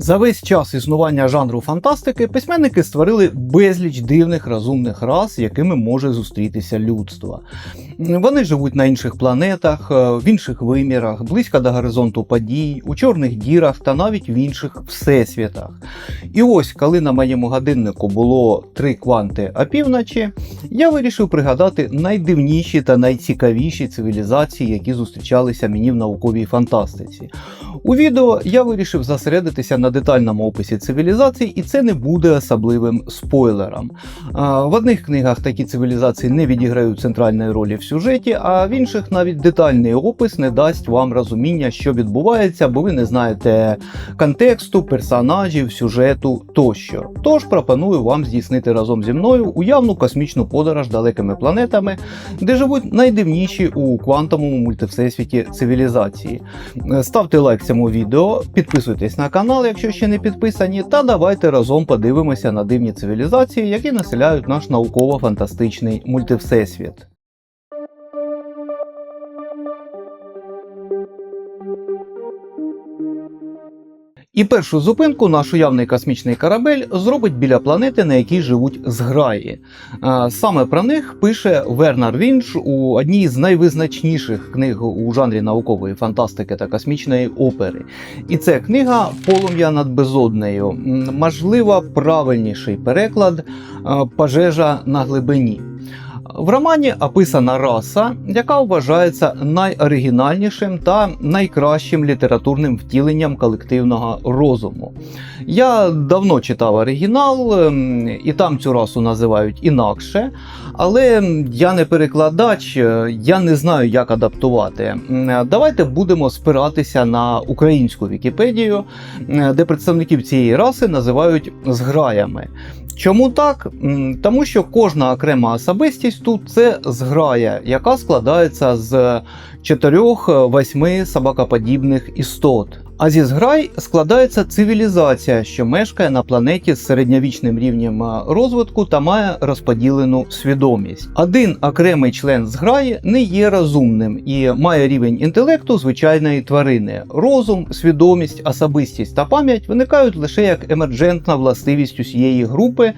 За весь час існування жанру фантастики письменники створили безліч дивних розумних рас, якими може зустрітися людство. Вони живуть на інших планетах, е, в інших вимірах, близько до горизонту подій, у чорних дірах та навіть в інших всесвітах. І ось, коли на моєму годиннику було три кванти опівночі, я вирішив пригадати найдивніші та найцікавіші цивілізації, які зустрічалися мені в науковій фантастиці. У відео я вирішив зосередитися на детальному описі цивілізацій, і це не буде особливим спойлером. В одних книгах такі цивілізації не відіграють центральної ролі в сюжеті, а в інших навіть детальний опис не дасть вам розуміння, що відбувається, бо ви не знаєте контексту, персонажів, сюжету тощо. Тож пропоную вам здійснити разом зі мною уявну космічну подорож далекими планетами, де живуть найдивніші у квантовому мультивсесвіті цивілізації. Ставте лайк цьому відео, підписуйтесь на канал, якщо ще не підписані, та давайте разом подивимося на дивні цивілізації, які населяють наш науково-фантастичний мультивсесвіт. І першу зупинку наш уявний космічний корабель зробить біля планети, на якій живуть зграї. Саме про них пише Вернер Вінч у одній з найвизначніших книг у жанрі наукової фантастики та космічної опери. І це книга Полум'я над безоднею. Можливо, правильніший переклад Пожежа на глибині. В романі описана раса, яка вважається найоригінальнішим та найкращим літературним втіленням колективного розуму. Я давно читав оригінал, ем, і там цю расу називають інакше, але я не перекладач, е, я не знаю, як адаптувати. Давайте будемо спиратися на українську Вікіпедію, е, де представників цієї раси називають зграями. Чому так? Тому що кожна окрема особистість тут це зграя, яка складається з 4-8 собакоподібних істот. А зі зграй складається цивілізація, що мешкає на планеті з середньовічним рівнем розвитку та має розподілену свідомість. Один окремий член зграї не є розумним і має рівень інтелекту звичайної тварини. Розум, свідомість, особистість та пам'ять виникають лише як емерджентна властивість усієї групи,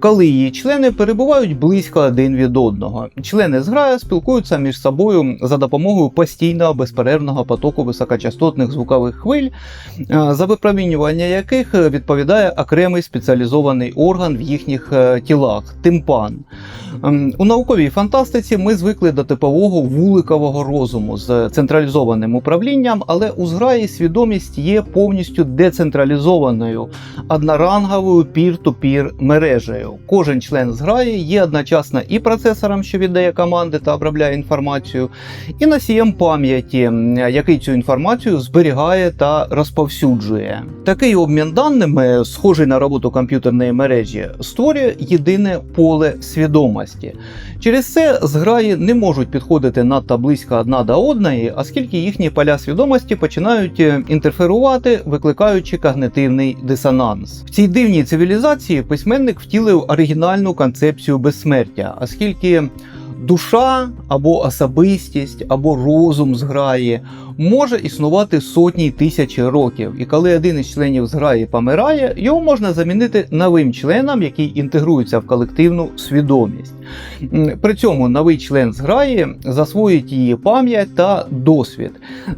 коли її члени перебувають близько один від одного. Члени зграї спілкуються між собою за допомогою постійного безперервного потоку високочастотних звукових хвиль, е, за випромінювання яких відповідає окремий спеціалізований орган в їхніх е, тілах тимпан. Ем, У науковій фантастиці ми звикли до типового вуликового розуму з централізованим управлінням, але у зграї свідомість є повністю децентралізованою, одноранговою пір-ту-пір мережею. Кожен член зграї є одночасно і процесором, що віддає команди та обробляє інформацію, і носієм пам'яті, який цю інформацію зберігає та розповсюджує. Такий обмін даними, схожий на роботу комп'ютерної мережі, створює єдине поле свідомості. Через це зграї не можуть підходити надто близько одна до одної, оскільки їхні поля свідомості починають е, інтерферувати, викликаючи когнитивний дисонанс. В цій дивній цивілізації письменник втілив оригінальну концепцію безсмертя, оскільки душа або особистість, або розум зграї може існувати сотні й тисячі років, і коли один із членів зграї помирає, його можна замінити новим членом, який інтегрується в колективну свідомість. При цьому новий член зграї засвоїть її пам'ять та досвід.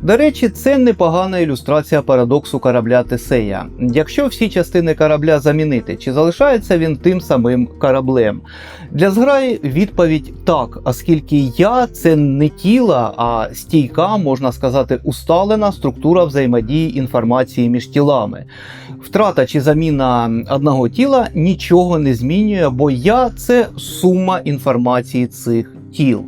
До речі, це непогана ілюстрація парадоксу корабля Тесея. Якщо всі частини корабля замінити, чи залишається він тим самим кораблем? Для зграї відповідь так, оскільки я це не тіло, а стійка, можна сказати, усталена структура взаємодії інформації між тілами. Втрата чи заміна одного тіла нічого не змінює, бо я це сума інформації цих тіл.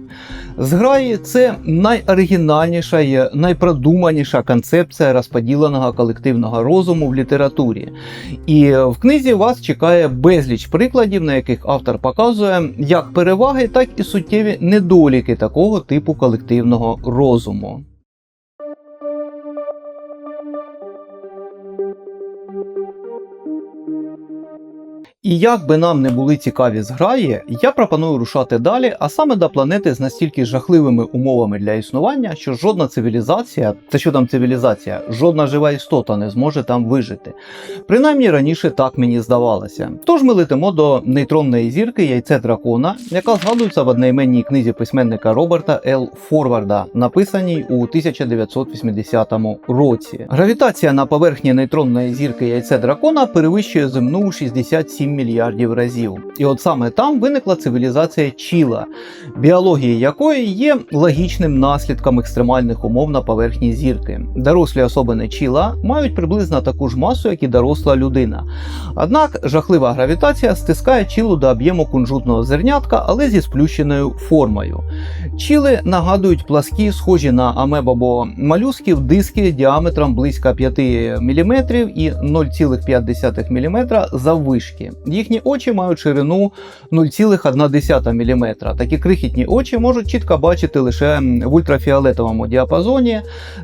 Зграї це найоригінальніша і найпродуманіша концепція розподіленого колективного розуму в літературі. І в книзі вас чекає безліч прикладів, на яких автор показує як переваги, так і суттєві недоліки такого типу колективного розуму. І як би нам не були цікаві зграї, я пропоную рушати далі, а саме до планети з настільки жахливими умовами для існування, що жодна цивілізація, та що там цивілізація, жодна жива істота не зможе там вижити. Принаймні раніше так мені здавалося. Тож ми летимо до нейтронної зірки яйце дракона, яка згадується в одноіменній книзі письменника Роберта Л. Форварда, написаній у 1980 році. Гравітація на поверхні нейтронної зірки яйце дракона перевищує земну у 67 мільярдів разів. І от саме там виникла цивілізація Чіла, біологія якої є логічним наслідком екстремальних умов на поверхні зірки. Дорослі особини Чіла мають приблизно таку ж масу, як і доросла людина. Однак жахлива гравітація стискає чілу до об'єму кунжутного зернятка, але зі сплющеною формою. Чіли нагадують пласкі, схожі на амеб або молюсків, диски діаметром близько 5 мм і 0,5 мм заввишки. Їхні очі мають ширину 0,1 мм. Такі крихітні очі можуть чітко бачити лише в ультрафіолетовому діапазоні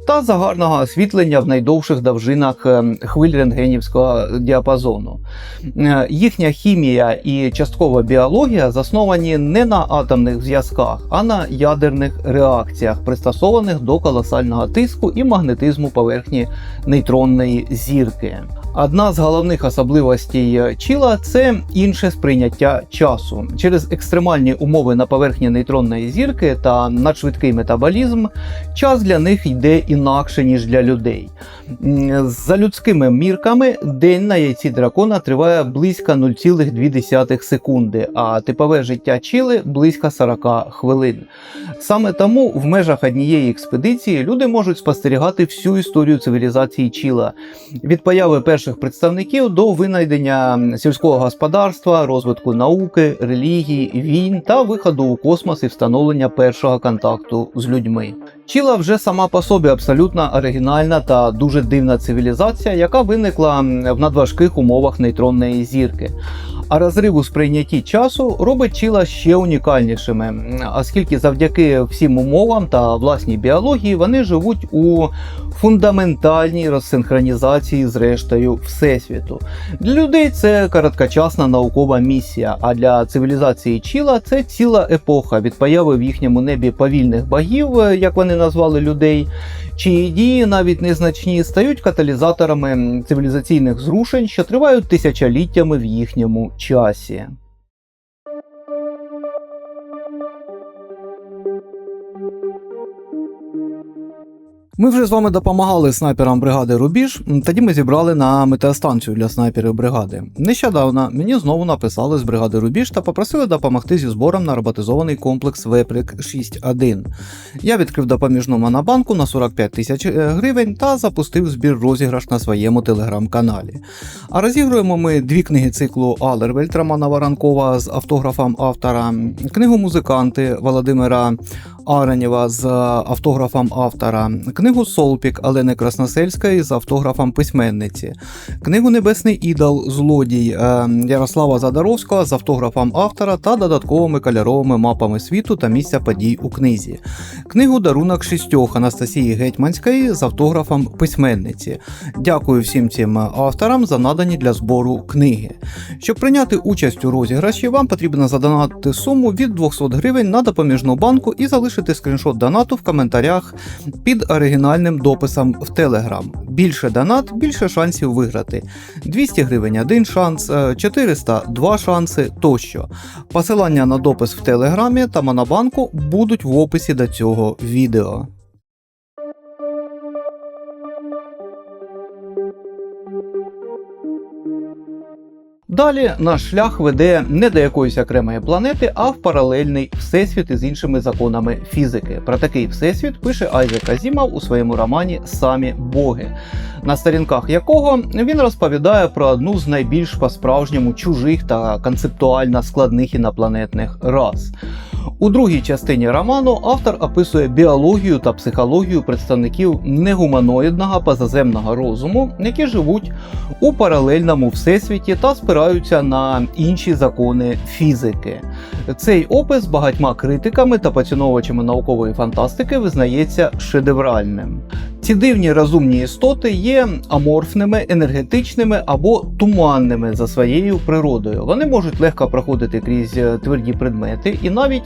та загарного освітлення в найдовших довжинах хвиль рентгенівського діапазону. Їхня хімія і часткова біологія засновані не на атомних зв'язках, а на ядерних реакціях, пристосованих до колосального тиску і магнетизму поверхні нейтронної зірки. Одна з головних особливостей Чіла це інше сприйняття часу. Через екстремальні умови на поверхні нейтронної зірки та надшвидкий метаболізм час для них йде інакше, ніж для людей. За людськими мірками, день на яйці дракона триває близько 0,2 секунди, а типове життя Чіли близько 40 хвилин. Саме тому в межах однієї експедиції люди можуть спостерігати всю історію цивілізації Чіла від появи перших представників до винайдення сільського господарства, розвитку науки, релігії, війн та виходу у космос і встановлення першого контакту з людьми. Чіла вже сама по собі абсолютно оригінальна та дуже дивна цивілізація, яка виникла в надважких умовах нейтронної зірки. А розрив у сприйнятті часу робить Чіла ще унікальнішими, оскільки завдяки всім умовам та власній біології вони живуть у фундаментальній розсинхронізації з рештою Всесвіту. Для людей це короткочасна наукова місія, а для цивілізації Чіла це ціла епоха від появи в їхньому небі повільних богів, е, як вони назвали людей, чиї дії навіть незначні стають каталізаторами цивілізаційних зрушень, що тривають тисячоліттями в їхньому часі. Ми вже з вами допомагали снайперам бригади Рубіж. Тоді ми зібрали на метеостанцію для снайперів бригади. Нещодавно мені знову написали з бригади Рубіж та попросили допомогти зі збором на роботизований комплекс Веприк 6.1. Я відкрив допоміжну монобанку на 45 тисяч е, гривень та запустив збір розіграш на своєму телеграм-каналі. А розігруємо ми дві книги циклу Алервельт Романа Воронкова з автографом автора, книгу Музиканти Володимира Аренєва з автографом автора, книгу Солпік Олени Красносельської з автографом письменниці, книгу Небесний ідол Злодій е, Ярослава Задаровського з автографом автора та додатковими кольоровими мапами світу та місця подій у книзі, книгу Дарунок шістьох Анастасії Гетьманської з автографом письменниці. Дякую всім цим авторам за надані для збору книги. Щоб прийняти участь у розіграші, вам потрібно задонатити суму від 200 гривень на допоміжну банку і залишити скріншот донату в коментарях під оригінальним дописом в Telegram. Більше донат, більше шансів виграти. 200 гривень один шанс, е, 400 два шанси тощо. Посилання на допис в Телеграмі та Монобанку будуть в описі до цього відео. Далі наш шлях веде не до якоїсь окремої планети, а в паралельний всесвіт із іншими законами фізики. Про такий всесвіт пише Айзек Азімов у своєму романі Самі Боги, на сторінках якого він розповідає про одну з найбільш по-справжньому чужих та концептуально складних інопланетних рас. У другій частині роману автор описує біологію та психологію представників негуманоїдного позаземного розуму, які живуть у паралельному всесвіті та спираються на інші закони фізики. Цей опис багатьма критиками та поціновувачами наукової фантастики визнається шедевральним. Ці дивні розумні істоти є аморфними, енергетичними або туманними за своєю природою. Вони можуть легко проходити крізь е, тверді предмети і навіть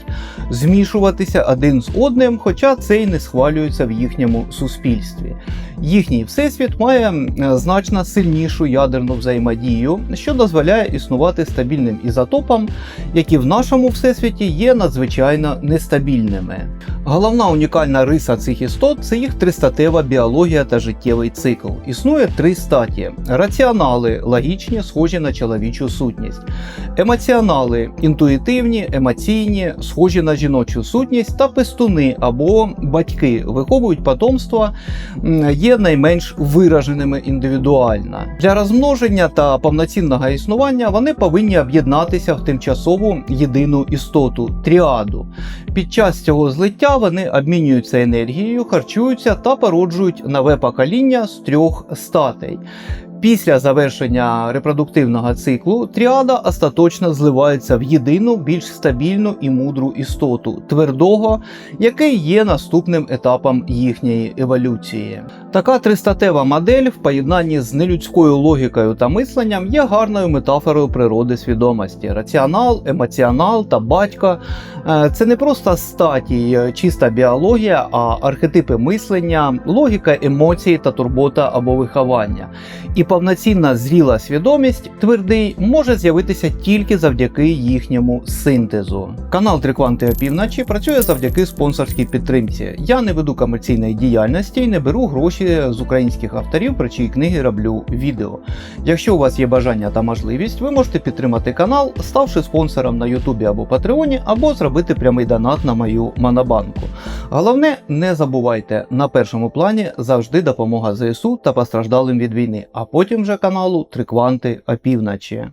змішуватися один з одним, хоча це й не схвалюється в їхньому суспільстві. Їхній всесвіт має значно сильнішу ядерну взаємодію, що дозволяє існувати стабільним ізотопам, які в нашому всесвіті є надзвичайно нестабільними. Головна унікальна риса цих істот це їх тристатева біологія та життєвий цикл. Існує три статі: раціонали логічні, схожі на чоловічу сутність, емоціонали інтуїтивні, емоційні, схожі на жіночу сутність, та пестуни або батьки виховують потомство, м, є найменш вираженими індивідуально. Для розмноження та повноцінного існування вони повинні об'єднатися в тимчасову єдину істоту тріаду. Під час цього злиття вони обмінюються енергією, харчуються та породжують нове покоління з трьох статей. Після завершення репродуктивного циклу тріада остаточно зливається в єдину, більш стабільну і мудру істоту твердого, який є наступним етапом їхньої еволюції. Така тристатева модель в поєднанні з нелюдською логікою та мисленням є гарною метафорою природи свідомості. Раціонал, емоціонал та батько е, це не просто статі, чиста біологія, а архетипи мислення, логіка, емоції та турбота або виховання. І повноцінна зріла свідомість твердий може з'явитися тільки завдяки їхньому синтезу. Канал Трикванти опівночі працює завдяки спонсорській підтримці. Я не веду комерційної діяльності і не беру гроші з українських авторів, про чиї книги роблю відео. Якщо у вас є бажання та можливість, ви можете підтримати канал, ставши спонсором на Ютубі або Патреоні, або зробити прямий донат на мою монобанку. Головне, не забувайте, на першому плані завжди допомога ЗСУ та постраждалим від війни, а потім вже каналу Трикванти опівночі.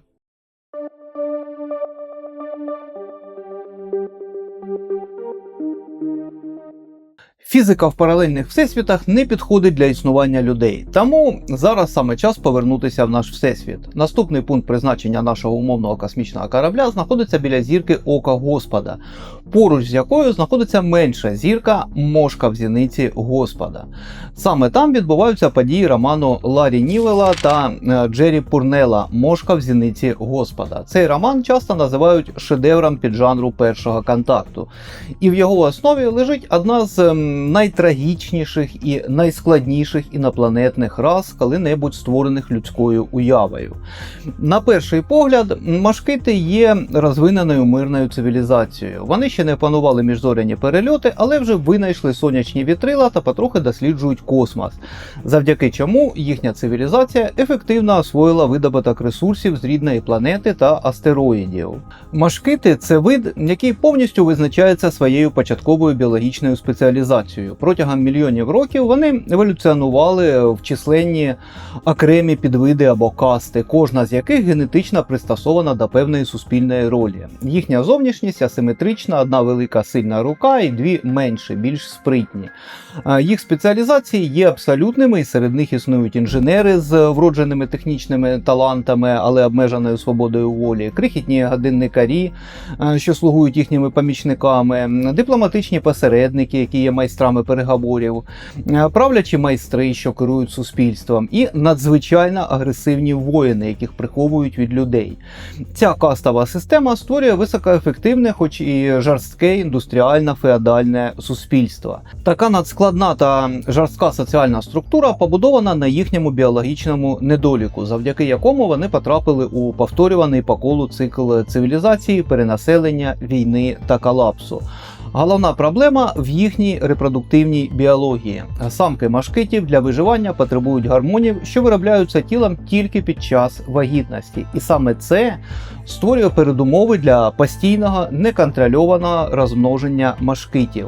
Фізика в паралельних всесвітах не підходить для існування людей, тому зараз саме час повернутися в наш всесвіт. Наступний пункт призначення нашого умовного космічного корабля знаходиться біля зірки Ока Господа, поруч з якою знаходиться менша зірка Мошка в зіниці Господа. Саме там відбуваються події роману Ларі Нівела та е, Джері Пурнела Мошка в зіниці Господа. Цей роман часто називають шедевром піджанру першого контакту, і в його основі лежить одна з ем, найтрагічніших і найскладніших інопланетних рас, коли-небудь створених людською уявою. На перший погляд, машкити є розвиненою мирною цивілізацією. Вони ще не панували міжзоряні перельоти, але вже винайшли сонячні вітрила та потрохи досліджують космос, завдяки чому їхня цивілізація ефективно освоїла видобуток ресурсів з рідної планети та астероїдів. Машкити це вид, який повністю визначається своєю початковою біологічною спеціалізацією. Протягом мільйонів років вони еволюціонували в численні окремі підвиди або касти, кожна з яких генетично пристосована до певної суспільної ролі. Їхня зовнішність асиметрична, одна велика сильна рука і дві менші, більш спритні. Їх спеціалізації є абсолютними, і серед них існують інженери з вродженими технічними талантами, але обмеженою свободою волі, крихітні годинникарі, що слугують їхніми помічниками, дипломатичні посередники, які є майстрами переговорів, правлячі майстри, що керують суспільством, і надзвичайно агресивні воїни, яких приховують від людей. Ця кастова система створює високоефективне, хоч і жорстке індустріальне феодальне суспільство. Така надскладна та жорстка соціальна структура побудована на їхньому біологічному недоліку, завдяки якому вони потрапили у повторюваний по колу цикл цивілізації, перенаселення, війни та колапсу. Головна проблема в їхній репродуктивній біології. Самки машкитів для виживання потребують гормонів, що виробляються тілом тільки під час вагітності, і саме це створює передумови для постійного неконтрольованого розмноження машкитів.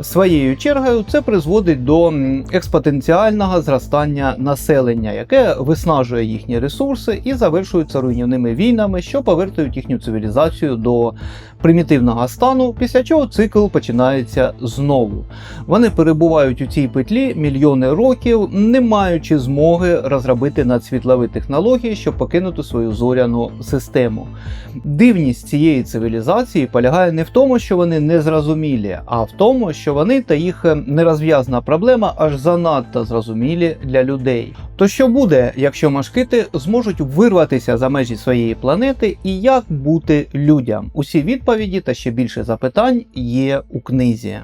Своєю чергою це призводить до експотенціального зростання населення, яке виснажує їхні ресурси і завершується руйнівними війнами, що повертають їхню цивілізацію до примітивного стану, після чого цикл цикл починається знову. Вони перебувають у цій петлі мільйони років, не маючи змоги розробити надсвітлові технології, щоб покинути свою зоряну систему. Дивність цієї цивілізації полягає не в тому, що вони незрозумілі, а в тому, що вони та їх нерозв'язана проблема аж занадто зрозумілі для людей. То що буде, якщо машкити зможуть вирватися за межі своєї планети і як бути людям? Усі відповіді та ще більше запитань є у книзі.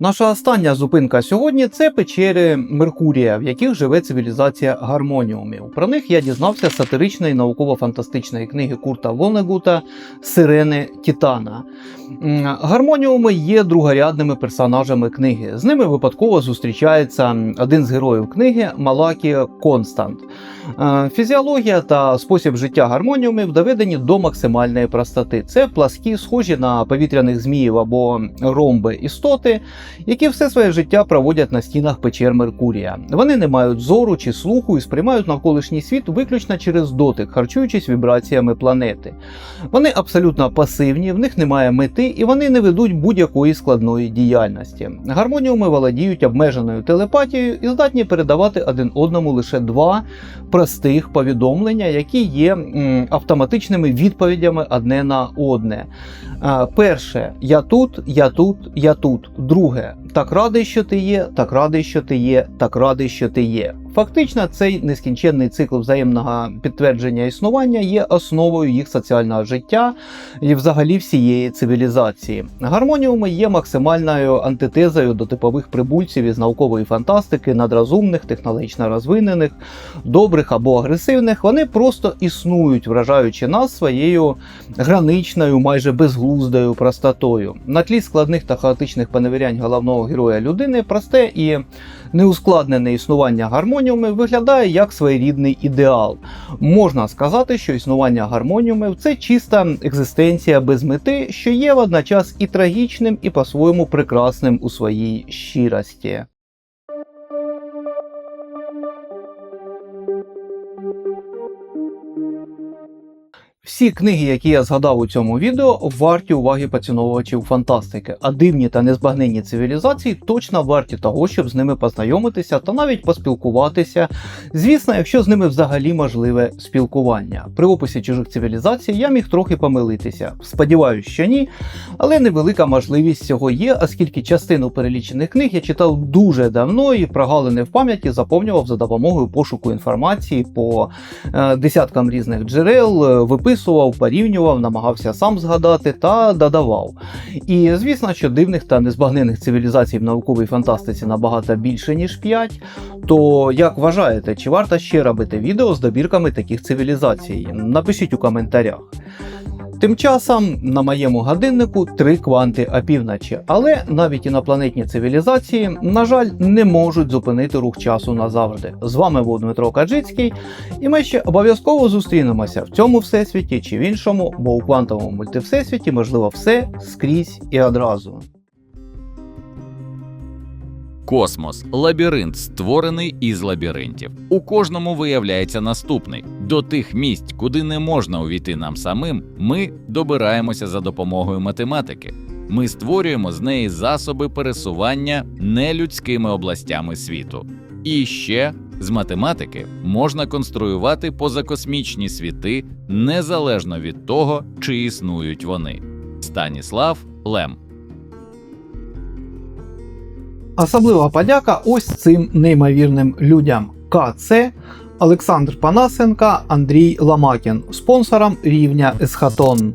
Наша остання зупинка сьогодні це печери Меркурія, в яких живе цивілізація гармоніумів. Про них я дізнався з сатиричної науково-фантастичної книги Курта Вонегута Сирени Титана. М, Гармоніуми є другорядними персонажами книги. З ними випадково зустрічається один з героїв книги Малакі Констант. Е, Фізіологія та спосіб життя гармоніумів доведені до максимальної простоти. Це пласкі, схожі на повітряних зміїв або ромби істоти, які все своє життя проводять на стінах печер Меркурія. Вони не мають зору чи слуху і сприймають навколишній світ виключно через дотик, харчуючись вібраціями планети. Вони абсолютно пасивні, в них немає мети і вони не ведуть будь-якої складної діяльності. Гармоніуми володіють обмеженою телепатією і здатні передавати один одному лише два простих повідомлення, які є автоматичними відповідями одне на одне. Перше, я тут, я тут, я тут. Друге, так радий, що ти є, так радий, що ти є, так радий, що ти є. Фактично, цей нескінченний цикл взаємного підтвердження існування є основою їх соціального життя і взагалі всієї цивілізації. Гармоніуми є максимальною антитезою до типових прибульців із наукової фантастики, надрозумних, технологічно розвинених, добрих або агресивних. Вони просто існують, вражаючи нас своєю граничною, майже безглуздою простотою. На тлі складних та хаотичних поневірянь головного героя людини просте і неускладнене існування гармоніумів виглядає як своєрідний ідеал. Можна сказати, що існування гармоніумів це чиста екзистенція без мети, що є водночас і трагічним, і по-своєму прекрасним у своїй щирості. Всі книги, які я згадав у цьому відео, варті уваги поціновувачів фантастики, а дивні та незбагненні цивілізації точно варті того, щоб з ними познайомитися та навіть поспілкуватися. Звісно, якщо з ними взагалі можливе спілкування. При описі чужих цивілізацій я міг трохи помилитися. Сподіваюсь, що ні, але невелика можливість цього є, оскільки частину перелічених книг я читав дуже давно і прогалини в пам'яті заповнював за допомогою пошуку інформації по е, десяткам різних джерел, е, виписував, порівнював, намагався сам згадати та додавав. І звісно, що дивних та незбагнених цивілізацій в науковій фантастиці набагато більше, ніж 5. То як вважаєте, чи варто ще робити відео з добірками таких цивілізацій? Напишіть у коментарях. Тим часом на моєму годиннику три кванти опівночі, але навіть інопланетні цивілізації, на жаль, не можуть зупинити рух часу назавжди. З вами був Дмитро Каджицький, і ми ще обов'язково зустрінемося в цьому всесвіті чи в іншому, бо у квантовому мультивсесвіті можливо все скрізь і одразу. Космос лабіринт, створений із лабіринтів. У кожному виявляється наступний. До тих місць, куди не можна увійти нам самим, ми добираємося за допомогою математики. Ми створюємо з неї засоби пересування нелюдськими областями світу. І ще з математики можна конструювати позакосмічні світи незалежно від того, чи існують вони. Станіслав Лем Особлива подяка ось цим неймовірним людям. КЦ, Олександр Панасенка, Андрій Ламакін, спонсорам рівня Есхатон.